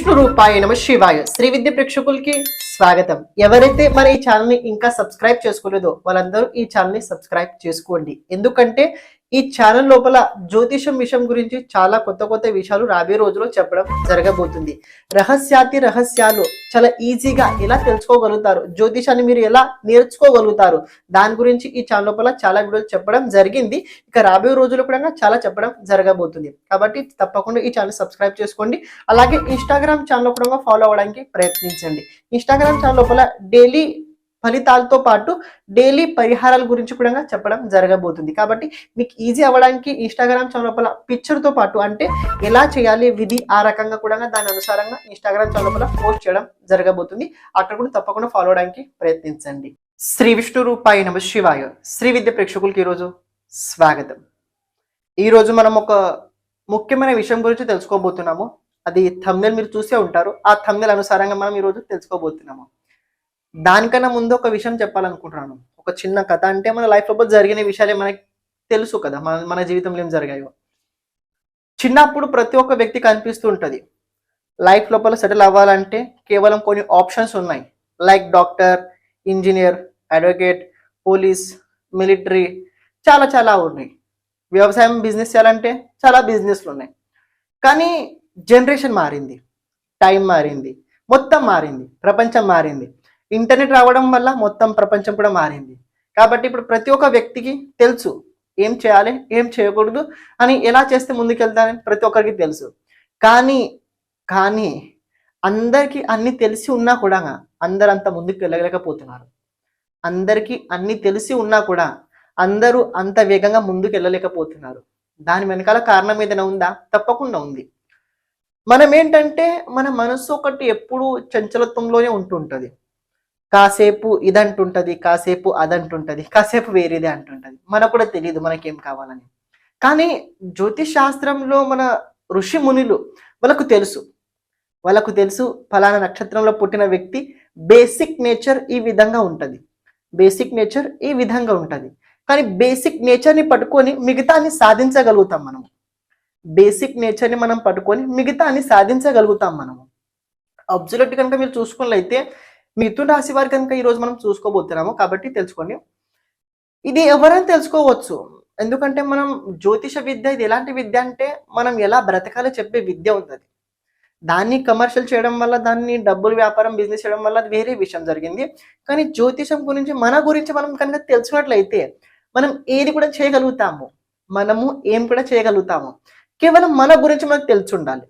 విష్ణు రూపాయ నమ శివాయ శ్రీ విద్య ప్రేక్షకులకి స్వాగతం. ఎవరైతే మన ఈ ఛానల్ని ఇంకా సబ్స్క్రైబ్ చేసుకోలేదో వాళ్ళందరూ ఈ ఛానల్ని సబ్స్క్రైబ్ చేసుకోండి. ఎందుకంటే ఈ ఛానల్ లోపల జ్యోతిషం విషయం గురించి చాలా కొత్త కొత్త విషయాలు రాబోయే రోజుల్లో చెప్పడం జరగబోతుంది. రహస్యాతి రహస్యాలు చాలా ఈజీగా ఎలా తెలుసుకోగలుగుతారు? జ్యోతిషాన్ని మీరు ఎలా నేర్చుకోగలుగుతారు? దాని గురించి ఈ ఛానల్ లోపల చాలా వీడియోలు చెప్పడం జరిగింది. ఇక రాబోయే రోజుల్లో కూడా చాలా చెప్పడం జరగబోతుంది. కాబట్టి తప్పకుండా ఈ ఛానల్ సబ్స్క్రైబ్ చేసుకోండి. అలాగే ఇన్స్టాగ్రామ్ ఛానల్ కూడా ఫాలో అవ్వడానికి ప్రయత్నించండి. ఇన్స్టాగ్రామ్ సంవత్సరాల లోపల డైలీ ఫలితాలతో పాటు డైలీ పరిహారాల గురించి కూడా చెప్పడం జరగబోతుంది. కాబట్టి మీకు ఈజీ అవ్వడానికి ఇన్స్టాగ్రామ్ ఛానల్ లోపల పిక్చర్తో పాటు అంటే ఎలా చేయాలి విధి ఆ రకంగా కూడా దాని అనుసారంగా ఇన్స్టాగ్రామ్ ఛానల్ లోపల పోస్ట్ చేయడం జరగబోతుంది. అక్కడ కూడా తప్పకుండా ఫాలో అవడానికి ప్రయత్నించండి. శ్రీ విష్ణు రూపాయి నమ శివాయ. శ్రీ విద్య ప్రేక్షకులకి ఈరోజు స్వాగతం. ఈరోజు మనం ఒక ముఖ్యమైన విషయం గురించి తెలుసుకోబోతున్నాము. అది థమ్నెల్ మీరు చూసే ఉంటారు. ఆ థమ్నెల్ అనుసారంగా మనం ఈరోజు తెలుసుకోబోతున్నాము. దానికన్నా ముందు ఒక విషయం చెప్పాలనుకుంటున్నాను. ఒక చిన్న కథ. అంటే మన లైఫ్ లోపల జరిగిన విషయాలే మనకి తెలుసు కదా. మన మన జీవితంలో ఏం జరిగాయో. చిన్నప్పుడు ప్రతి ఒక్క వ్యక్తి కనిపిస్తూ ఉంటుంది. లైఫ్ లోపల సెటిల్ అవ్వాలంటే కేవలం కొన్ని ఆప్షన్స్ ఉన్నాయి. Like doctor engineer advocate police military చాలా చాలా ఉన్నాయి. వ్యవసాయం బిజినెస్ చేయాలంటే చాలా బిజినెస్లు ఉన్నాయి. కానీ జనరేషన్ మారింది. టైం మారింది. మొత్తం మారింది. ప్రపంచం మారింది. ఇంటర్నెట్ రావడం వల్ల మొత్తం ప్రపంచం కూడా మారింది. కాబట్టి ఇప్పుడు ప్రతి ఒక్క వ్యక్తికి తెలుసు ఏం చేయాలి ఏం చేయకూడదు అని ఎలా చేస్తే ముందుకెళ్తానని ప్రతి ఒక్కరికి తెలుసు. కానీ కానీ అందరికీ అన్ని తెలిసి ఉన్నా కూడా అందరూ అంత ముందుకు వెళ్ళలేకపోతున్నారు. అందరికీ అన్ని తెలిసి ఉన్నా కూడా అందరూ అంత వేగంగా ముందుకు వెళ్ళలేకపోతున్నారు. దాని వెనకాల కారణం ఏదైనా ఉందా? తప్పకుండా ఉంది. మనం ఏంటంటే మన మనసు ఒకటి ఎప్పుడు చంచలత్వంలోనే ఉంటుంటుంది. కాసేపు ఇదంటుంటుంది కాసేపు అదంటుంటది కాసేపు వేరేదే అంటుంటుంది. మనకు కూడా తెలియదు మనకేం కావాలని. కానీ జ్యోతిష్ శాస్త్రంలో మన ఋషి మునులు వాళ్ళకు తెలుసు. వాళ్ళకు తెలుసు ఫలానా నక్షత్రంలో పుట్టిన వ్యక్తి బేసిక్ నేచర్ ఈ విధంగా ఉంటుంది. బేసిక్ నేచర్ ఈ విధంగా ఉంటుంది. కానీ బేసిక్ నేచర్ని పట్టుకొని మిగతాన్ని సాధించగలుగుతాం మనం. బేసిక్ నేచర్ని మనం పట్టుకొని మిగతా అని సాధించగలుగుతాం మనము. అబ్జల్యూట్ కనుక మీరు చూసుకున్నట్లయితే మిథున రాశి వారి కనుక ఈరోజు మనం చూసుకోబోతున్నాము కాబట్టి తెలుసుకోండి. ఇది ఎవరైనా తెలుసుకోవచ్చు. ఎందుకంటే మనం జ్యోతిష విద్య ఇది ఎలాంటి విద్య అంటే మనం ఎలా బ్రతకాలో చెప్పే విద్య ఉంటుంది దాన్ని కమర్షియల్ చేయడం వల్ల దాన్ని డబ్బులు వ్యాపారం బిజినెస్ చేయడం వల్ల వేరే విషయం జరిగింది. కానీ జ్యోతిషం గురించి మన గురించి మనం కనుక తెలుసుకున్నట్లయితే మనం ఏది కూడా చేయగలుగుతాము. మనము ఏం కూడా చేయగలుగుతాము. కేవలం మన గురించి మనకు తెలిసి ఉండాలి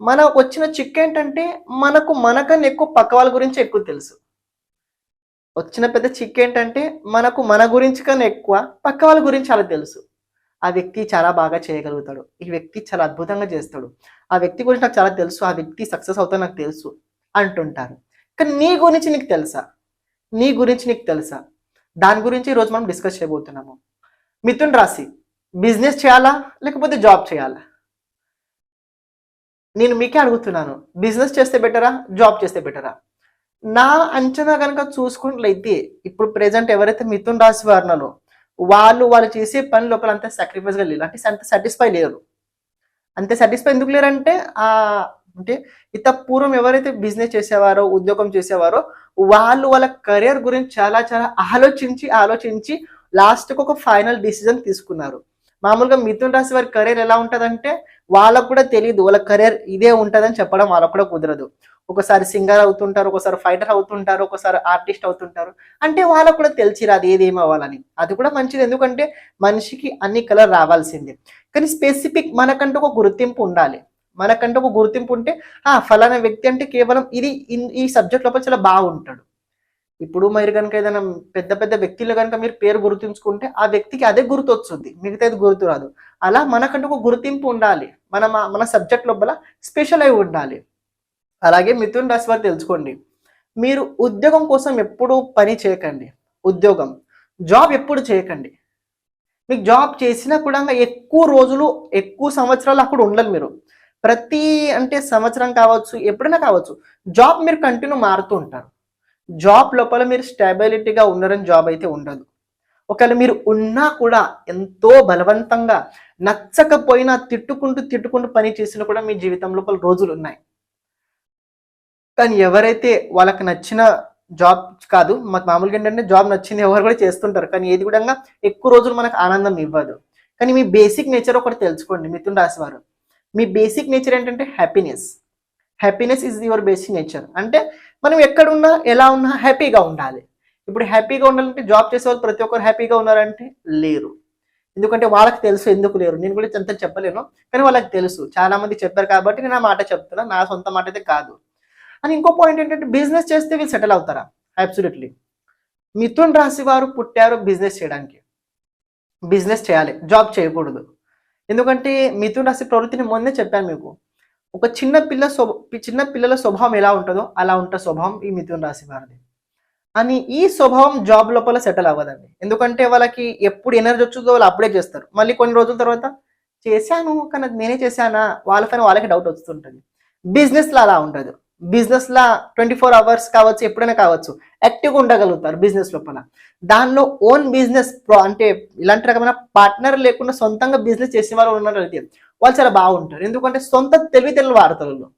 మన వచ్చిన చిక్ ఏంటంటే మనకు మనకన్నా ఎక్కువ పక్క వాళ్ళ గురించి ఎక్కువ తెలుసు. వచ్చిన పెద్ద చిక్ ఏంటంటే మనకు మన గురించి కన్నా ఎక్కువ పక్క వాళ్ళ గురించి చాలా తెలుసు. ఆ వ్యక్తి చాలా బాగా చేయగలుగుతాడు. ఈ వ్యక్తి చాలా అద్భుతంగా చేస్తాడు. ఆ వ్యక్తి గురించి నాకు చాలా తెలుసు. ఆ వ్యక్తి సక్సెస్ అవుతాడు నాకు తెలుసు అంటుంటారు. కానీ నీ గురించి నీకు తెలుసా? నీ గురించి నీకు తెలుసా? దాని గురించి ఈరోజు మనం డిస్కస్ చేయబోతున్నాము. మిథున్ రాశి. బిజినెస్ చేయాలా? లేకపోతే జాబ్ చేయాలా? నేను మీకే అడుగుతున్నాను. బిజినెస్ చేస్తే బెటరా? జాబ్ చేస్తే బెటరా? నా అంచనా కనుక చూసుకున్నట్లయితే ఇప్పుడు ప్రెసెంట్ ఎవరైతే మిథున్ రాశి వారినలో వాళ్ళు వాళ్ళు చేసే పని లోపల అంత సాక్రిఫైస్గా లేరు. అంటే అంత సాటిస్ఫై లేరు. అంతే సాటిస్ఫై ఎందుకు లేరంటే ఆ అంటే ఇత పూర్వం ఎవరైతే బిజినెస్ చేసేవారో ఉద్యోగం చేసేవారో వాళ్ళు వాళ్ళ కెరియర్ గురించి చాలా చాలా ఆలోచించి ఆలోచించి లాస్ట్కి ఒక ఫైనల్ డిసిజన్ తీసుకున్నారు. మామూలుగా మిథున్ రాశి వారి కెరీర్ ఎలా ఉంటుందంటే వాళ్ళకు కూడా తెలియదు వాళ్ళ కెరీర్ ఇదే ఉంటుందని చెప్పడం వాళ్ళకు కూడా కుదరదు. ఒకసారి సింగర్ అవుతుంటారు ఒకసారి ఫైటర్ అవుతుంటారు ఒకసారి ఆర్టిస్ట్ అవుతుంటారు. అంటే వాళ్ళకు కూడా తెలిసి రాదు ఏదేమి అవ్వాలని. అది కూడా మంచిది. ఎందుకంటే మనిషికి అన్ని కలర్ రావాల్సిందే. కానీ స్పెసిఫిక్ మనకంటూ ఒక గుర్తింపు ఉండాలి. మనకంటూ ఒక గుర్తింపు ఉంటే ఆ ఫలానా వ్యక్తి అంటే కేవలం ఇది ఈ సబ్జెక్ట్ లోపల చాలా బాగుంటాడు. ఇప్పుడు మీరు కనుక ఏదైనా పెద్ద పెద్ద వ్యక్తులు కనుక మీరు పేరు గుర్తుంచుకుంటే ఆ వ్యక్తికి అదే గుర్తు వస్తుంది మిగతాది గుర్తు రాదు. అలా మనకంటూ ఒక గుర్తింపు ఉండాలి. మన మన సబ్జెక్ట్ లోపల స్పెషల్ అయి ఉండాలి. అలాగే మిథున్ రాశి వారు తెలుసుకోండి. మీరు ఉద్యోగం కోసం ఎప్పుడు పని చేయకండి. ఉద్యోగం. జాబ్ ఎప్పుడు చేయకండి. మీకు జాబ్ చేసినా కూడా ఎక్కువ రోజులు ఎక్కువ సంవత్సరాలు అక్కడ ఉండాలి మీరు. ప్రతి అంటే సంవత్సరం కావచ్చు ఎప్పుడైనా కావచ్చు జాబ్ మీరు కంటిన్యూ మారుతూ ఉంటారు. జాబ్ లోపల మీరు స్టెబిలిటీగా ఉన్నారని జాబ్ అయితే ఉండదు. ఒకవేళ మీరు ఉన్నా కూడా ఎంతో బలవంతంగా నచ్చకపోయినా తిట్టుకుంటూ తిట్టుకుంటూ పని చేసినా కూడా మీ జీవితం లోపల రోజులు ఉన్నాయి. కానీ ఎవరైతే వాళ్ళకి నచ్చిన జాబ్ కాదు మాకు మామూలుగా ఏంటంటే జాబ్ నచ్చింది ఎవరు కూడా చేస్తుంటారు. కానీ ఏది కూడా ఎక్కువ రోజులు మనకు ఆనందం ఇవ్వదు. కానీ మీ బేసిక్ నేచర్ ఒకటి తెలుసుకోండి మిథున్ రాశివారు మీ బేసిక్ నేచర్ ఏంటంటే happiness happiness is your basic nature అంటే మనం ఎక్కడున్నా ఎలా ఉన్నా హ్యాపీగా ఉండాలి. ఇప్పుడు హ్యాపీగా ఉండాలంటే జాబ్ చేసే వాళ్ళు ప్రతి ఒక్కరు హ్యాపీగా ఉన్నారంటే లేరు. ఎందుకంటే వాళ్ళకి తెలుసు ఎందుకు లేరు. నేను కూడా ఎంత చెప్పలేను కానీ వాళ్ళకి తెలుసు. చాలా మంది చెప్పారు కాబట్టి నేను ఆ మాట చెప్తున్నా. నా సొంత మాట అయితే కాదు. అని ఇంకో పాయింట్ ఏంటంటే బిజినెస్ చేస్తే వీళ్ళు సెటిల్ అవుతారా? అబ్సల్యూట్లీ మిథున్ రాశి వారు పుట్టారు బిజినెస్ చేయడానికి. బిజినెస్ చేయాలి. జాబ్ చేయకూడదు. ఎందుకంటే మిథున్ రాశి ప్రవృత్తిని మొన్నే చెప్పాను మీకు. ఒక చిన్న పిల్ల స్వభ చిన్న పిల్లల స్వభావం ఎలా ఉంటుందో అలా ఉంటుంది స్వభావం ఈ మిథున రాశి వారిది. అని ఈ స్వభావం జాబ్ లోపల సెటిల్ అవ్వదండి. ఎందుకంటే వాళ్ళకి ఎప్పుడు ఎనర్జీ వచ్చిందో వాళ్ళు అప్పుడే చేస్తారు. మళ్ళీ కొన్ని రోజుల తర్వాత చేశాను కానీ నేనే చేశానా వాళ్ళ పైన వాళ్ళకి డౌట్ వస్తుంటుంది. బిజినెస్లో అలా ఉంటుంది బిజినెస్లా ట్వంటీ ఫోర్ అవర్స్ కావచ్చు ఎప్పుడైనా కావచ్చు యాక్టివ్గా ఉండగలుగుతారు బిజినెస్ లోపల. దానిలో ఓన్ బిజినెస్ అంటే ఇలాంటి రకమైన పార్ట్నర్ లేకుండా సొంతంగా బిజినెస్ చేసే వాళ్ళు ఉన్నారైతే వాళ్ళు చాలా బాగుంటారు. ఎందుకంటే సొంత తెలివితేటలు వాడతారు.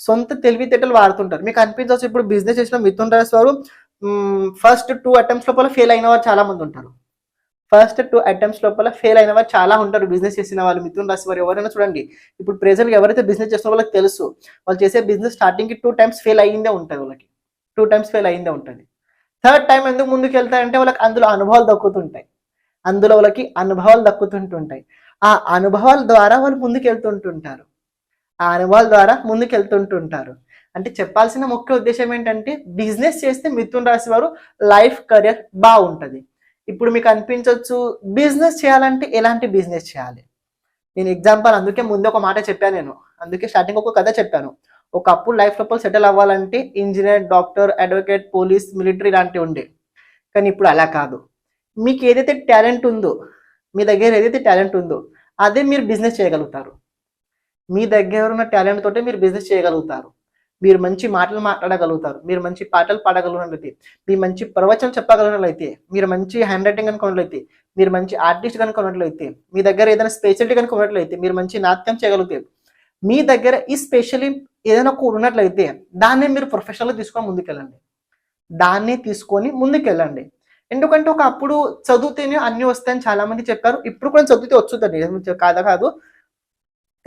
సొంత తెలివితేటలు వాడుతుంటారు. మీకు అనిపించవచ్చు ఇప్పుడు బిజినెస్ చేసిన మిథున్ రాశి వారు ఫస్ట్ టూ అటెంప్ట్స్ లోపల ఫెయిల్ అయిన వారు చాలా మంది ఉంటారు. ఫస్ట్ టూ అటెంప్ట్స్ లోపల ఫెయిల్ అయిన వారు చాలా ఉంటారు. బిజినెస్ చేసిన వాళ్ళు మిథున్ రాశి వారు ఎవరైనా చూడండి. ఇప్పుడు ప్రెసెంట్గా ఎవరైతే బిజినెస్ చేస్తున్న వాళ్ళకి తెలుసు. వాళ్ళు చేసే బిజినెస్ స్టార్టింగ్కి టూ టైమ్స్ ఫెయిల్ అయ్యిందే ఉంటుంది వాళ్ళకి. టూ టైమ్స్ ఫెయిల్ అయ్యిందే ఉంటుంది. థర్డ్ టైం ఎందుకు ముందుకు వెళ్తారంటే వాళ్ళకి అందులో అనుభవాలు దక్కుతుంటాయి. అందులో వాళ్ళకి అనుభవాలు దక్కుతుంటుంటాయి. ఆ అనుభవాల ద్వారా వాళ్ళు ముందుకు వెళ్తుంటుంటారు. ఆ అనుభవాల ద్వారా ముందుకు వెళ్తుంటుంటారు. అంటే చెప్పాల్సిన ముఖ్య ఉద్దేశం ఏంటంటే బిజినెస్ చేస్తే మిథున్ రాశి వారు లైఫ్ కెరియర్ బాగుంటుంది. ఇప్పుడు మీకు అనిపించవచ్చు బిజినెస్ చేయాలంటే ఎలాంటి బిజినెస్ చేయాలి? నేను ఎగ్జాంపుల్ అందుకే ముందు ఒక మాట చెప్పాను నేను. అందుకే స్టార్టింగ్ ఒక కథ చెప్పాను. ఒకప్పుడు లైఫ్ లోపల సెటిల్ అవ్వాలంటే engineer doctor advocate police military లాంటివి ఉండే. కానీ ఇప్పుడు అలా కాదు. మీకు ఏదైతే టాలెంట్ ఉందో మీ దగ్గర ఏదైతే టాలెంట్ ఉందో అదే మీరు బిజినెస్ చేయగలుగుతారు. మీ దగ్గర ఉన్న టాలెంట్ తోటే మీరు బిజినెస్ చేయగలుగుతారు. మీరు మంచి మాటలు మాట్లాడగలుగుతారు. మీరు మంచి పాటలు పాడగలిగినట్లయితే మీ మంచి ప్రవచనం చెప్పగలిగినట్లయితే మీరు మంచి హ్యాండ్ రైటింగ్ కనుకున్నట్లయితే మీరు మంచి ఆర్టిస్ట్ కనుకున్నట్లయితే మీ దగ్గర ఏదైనా స్పెషాలిటీ కనుకున్నట్లయితే మీరు మంచి నాట్యం చేయగలిగితే మీ దగ్గర ఈ స్పెషల్లీ ఏదైనా ఉన్నట్లయితే దాన్నే మీరు ప్రొఫెషనల్గా తీసుకొని ముందుకెళ్ళండి. దాన్నే తీసుకొని ముందుకెళ్ళండి. ఎందుకంటే ఒక అప్పుడు చదివితేనే అన్ని వస్తాయని చాలా మంది చెప్పారు. ఇప్పుడు కూడా చదివితే వచ్చుతుంది కాదా కాదు.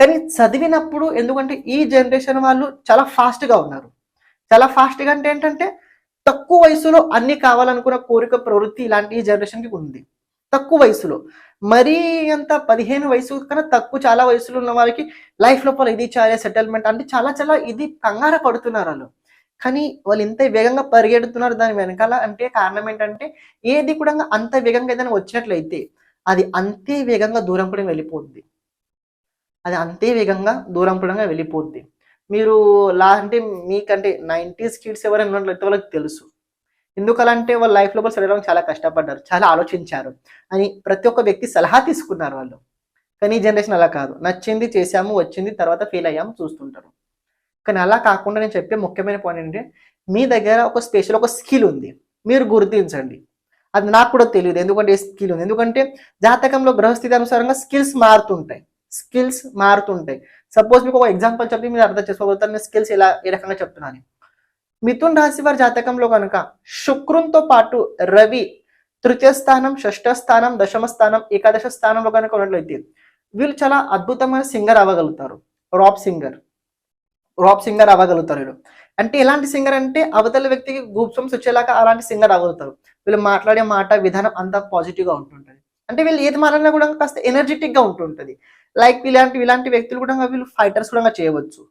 కానీ చదివినప్పుడు ఎందుకంటే ఈ జనరేషన్ వాళ్ళు చాలా ఫాస్ట్గా గా ఉన్నారు. చాలా ఫాస్ట్గా గా అంటే ఏంటంటే తక్కువ వయసులో అన్ని కావాలనుకున్న కోరిక ప్రవృత్తి ఇలాంటి ఈ జనరేషన్కి కి ఉంది. తక్కువ వయసులో. మరీ అంత పదిహేను వయసు కన్నా తక్కువ చాలా వయసులో ఉన్న వాళ్ళకి లైఫ్ లోపల ఇది చాలా సెటిల్మెంట్ అంటే చాలా చాలా ఇది కంగార పడుతున్నారు వాళ్ళు. కానీ వాళ్ళు ఇంత వేగంగా పరిగెడుతున్నారు దాని వెనకాల అంటే కారణం ఏంటంటే ఏది కూడా అంత వేగంగా ఏదైనా వచ్చినట్లయితే అది అంతే వేగంగా దూరం కూడా వెళ్ళిపోద్ది. అది అంతే వేగంగా దూరం పడంగా వెళ్ళిపోద్ది. మీరు లా అంటే మీకంటే నైంటీస్ కిడ్స్ ఎవరైనా ఉన్నట్లయితే వాళ్ళకి తెలుసు. ఎందుకలంటే అంటే వాళ్ళ లైఫ్ లోపల సరైన చాలా కష్టపడ్డారు చాలా ఆలోచించారు అని ప్రతి ఒక్క వ్యక్తి సలహా తీసుకున్నారు వాళ్ళు. కానీ ఈ జనరేషన్ అలా కాదు. నచ్చింది చేసాము వచ్చింది తర్వాత ఫెయిల్ అయ్యాము చూస్తుంటారు. కానీ అలా కాకుండా నేను చెప్పే ముఖ్యమైన పాయింట్ ఏంటంటే మీ దగ్గర ఒక స్పెషల్ ఒక స్కిల్ ఉంది. మీరు గుర్తించండి. అది నాకు కూడా తెలియదు. ఎందుకంటే స్కిల్ ఉంది. ఎందుకంటే జాతకంలో గ్రహస్థితి అనుసారంగా స్కిల్స్ మారుతుంటాయి. స్కిల్స్ మారుతుంటాయి. సపోజ్ మీకు ఒక ఎగ్జాంపుల్ చెప్పి మీరు అర్థం చేసుకోగలుగుతారు. నేను స్కిల్స్ ఎలా ఏ రకంగా చెప్తున్నాను. మిథున్ రాశి వారి జాతకంలో కనుక శుక్రునితో పాటు రవి తృతీయ స్థానం షష్ఠ స్థానం దశమ స్థానం ఏకాదశ స్థానంలో కనుక ఉన్నట్లయితే వీళ్ళు చాలా అద్భుతమైన సింగర్ అవ్వగలుగుతారు. రాప్ సింగర్ రాప్ సింగర్ అవ్వగలుగుతారు వీళ్ళు. అంటే ఎలాంటి సింగర్ అంటే అవతల వ్యక్తికి గూప్సమ్స్ వచ్చేలాగా అలాంటి సింగర్ అవ్వగలుగుతారు. వీళ్ళు మాట్లాడే మాట విధానం అంతా పాజిటివ్గా ఉంటుంటుంది. అంటే వీళ్ళు ఏది మాట్లాడినా కూడా కాస్త ఎనర్జెటిక్గా ఉంటుంటుంది. లైక్ ఇలాంటి ఇలాంటి వ్యక్తులు కూడా వీళ్ళు ఫైటర్స్ కూడా చేయవచ్చు.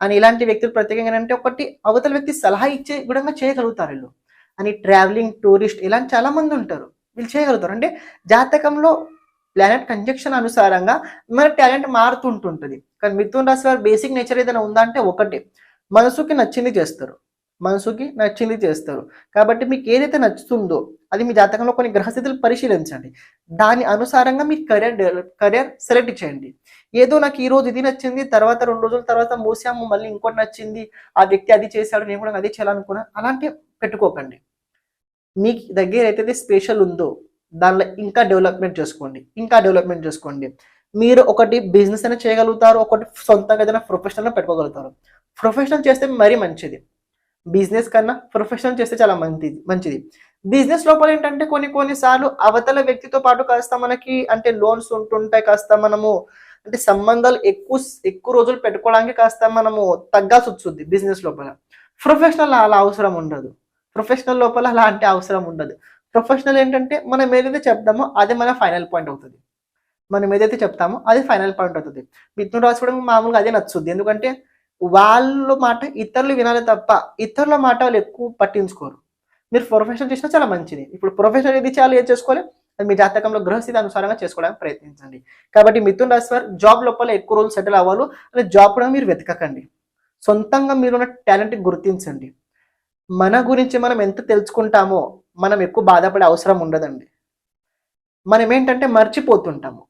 అని ఇలాంటి వ్యక్తులు ప్రత్యేకంగా ఏంటంటే ఒకటి అవతల వ్యక్తి సలహా ఇచ్చే కూడా చేయగలుగుతారు వీళ్ళు. అని ట్రావెలింగ్ టూరిస్ట్ ఇలాంటి చాలా మంది ఉంటారు. వీళ్ళు చేయగలుగుతారు. అంటే జాతకంలో ప్లానెట్ కంజక్షన్ అనుసారంగా మన టాలెంట్ మారుతుంటుంటుంది. కానీ మిథున్ రాశి వారి బేసిక్ నేచర్ ఏదైనా ఉందా అంటే ఒకటి. మనసుకి నచ్చింది చేస్తారు. మనసుకి నచ్చింది చేస్తారు. కాబట్టి మీకు ఏదైతే నచ్చుతుందో అది మీ జాతకంలో కొన్ని గ్రహస్థితులు పరిశీలించండి. దాని అనుసారంగా మీ కెరియర్ డెవలప్ కెరియర్ సెలెక్ట్ చేయండి. ఏదో నాకు ఈ రోజు ఇది నచ్చింది తర్వాత రెండు రోజుల తర్వాత మూసాము మళ్ళీ ఇంకోటి నచ్చింది ఆ వ్యక్తి అది చేశాడు నేను కూడా అది చేయాలనుకున్నా అలాంటి పెట్టుకోకండి. మీ దగ్గర అయితే స్పెషల్ ఉందో దానిలో ఇంకా డెవలప్మెంట్ చేసుకోండి. ఇంకా డెవలప్మెంట్ చేసుకోండి. మీరు ఒకటి బిజినెస్ అయినా చేయగలుగుతారు ఒకటి సొంతంగా ఏదైనా ప్రొఫెషనల్ పెట్టుకోగలుగుతారు. ప్రొఫెషనల్ చేస్తే మరీ మంచిది. బిజినెస్ కన్నా ప్రొఫెషనల్ చేస్తే చాలా మంచిది మంచిది. బిజినెస్ లోపల ఏంటంటే కొన్ని కొన్నిసార్లు అవతల వ్యక్తితో పాటు కాస్త మనకి అంటే లోన్స్ ఉంటుంటాయి కాస్త మనము అంటే సంబంధాలు ఎక్కువ ఎక్కువ రోజులు పెట్టుకోవడానికి కాస్త మనము తగ్గాల్సి వచ్చుద్ది బిజినెస్ లోపల. ప్రొఫెషనల్ అలా అవసరం ఉండదు. ప్రొఫెషనల్ లోపల అలాంటి అవసరం ఉండదు. ప్రొఫెషనల్ ఏంటంటే మనం ఏదైతే చెప్తామో అది మన ఫైనల్ పాయింట్ అవుతుంది. మనం ఏదైతే చెప్తామో అది ఫైనల్ పాయింట్ అవుతుంది. మిథున రాశి కూడా మామూలుగా అదే నచ్చుద్ది. ఎందుకంటే వాళ్ళ మాట ఇతరులు వినాలి తప్ప ఇతరుల మాట వాళ్ళు ఎక్కువ పట్టించుకోరు. మీరు ప్రొఫెషనల్ చేసినా చాలా మంచిది. ఇప్పుడు ప్రొఫెషనల్ ఏది చేయాలి ఏది చేసుకోవాలి? అది మీ జాతకంలో గృహస్థితి అనుసారంగా చేసుకోవడానికి ప్రయత్నించండి. కాబట్టి మిథున్ రాశి వారు జాబ్ లోపల ఎక్కువ రోజులు సెటిల్ అవ్వాలి అదే జాబ్ కూడా మీరు వెతకకండి. సొంతంగా మీరున్న టాలెంట్ గుర్తించండి. మన గురించి మనం ఎంత తెలుసుకుంటామో మనం ఎక్కువ బాధపడే అవసరం ఉండదండి. మనం ఏంటంటే మర్చిపోతుంటాము.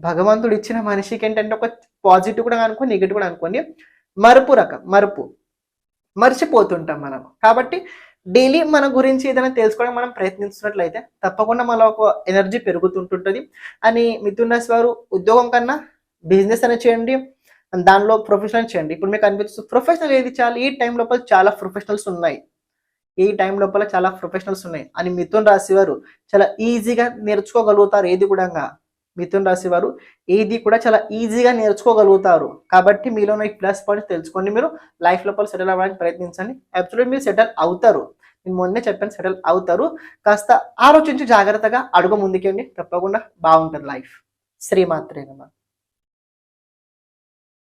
భగవంతుడు ఇచ్చిన మనిషికి ఏంటంటే ఒక పాజిటివ్ కూడా అనుకోని నెగిటివ్ కూడా అనుకోండి. మరుపు రకం మరుపు. మర్చిపోతుంటాం మనం. కాబట్టి డైలీ మన గురించి ఏదైనా తెలుసుకోవడానికి మనం ప్రయత్నిస్తున్నట్లయితే తప్పకుండా మన ఒక ఎనర్జీ పెరుగుతుంటుంటుంది. అని మిథున్ రాశి వారు ఉద్యోగం కన్నా బిజినెస్ అనేది చేయండి దానిలో ప్రొఫెషనల్ చేయండి. ఇప్పుడు మీకు అనిపిస్తుంది ప్రొఫెషనల్ ఏది చాలా? ఈ టైం లోపల చాలా ప్రొఫెషనల్స్ ఉన్నాయి. ఈ టైం లోపల చాలా ప్రొఫెషనల్స్ ఉన్నాయి. అని మిథున్ రాశి వారు చాలా ఈజీగా నేర్చుకోగలుగుతారు. ఏది కూడా మిథున్ రాశి వారు ఏది కూడా చాలా ఈజీగా నేర్చుకోగలుగుతారు. కాబట్టి మీలో ఈ ప్లస్ పాయింట్స్ తెలుసుకోండి మీరు. లైఫ్ లోపల సెటిల్ అవ్వడానికి ప్రయత్నించండి. అబ్సల్యూట్ మీరు సెటిల్ అవుతారు. నేను మొన్నే చెప్పాను సెటిల్ అవుతారు. కాస్త ఆలోచించి జాగ్రత్తగా అడుగు ముందుకేయండి తప్పకుండా బాగుంటుంది లైఫ్. శ్రీమాత్రేనమా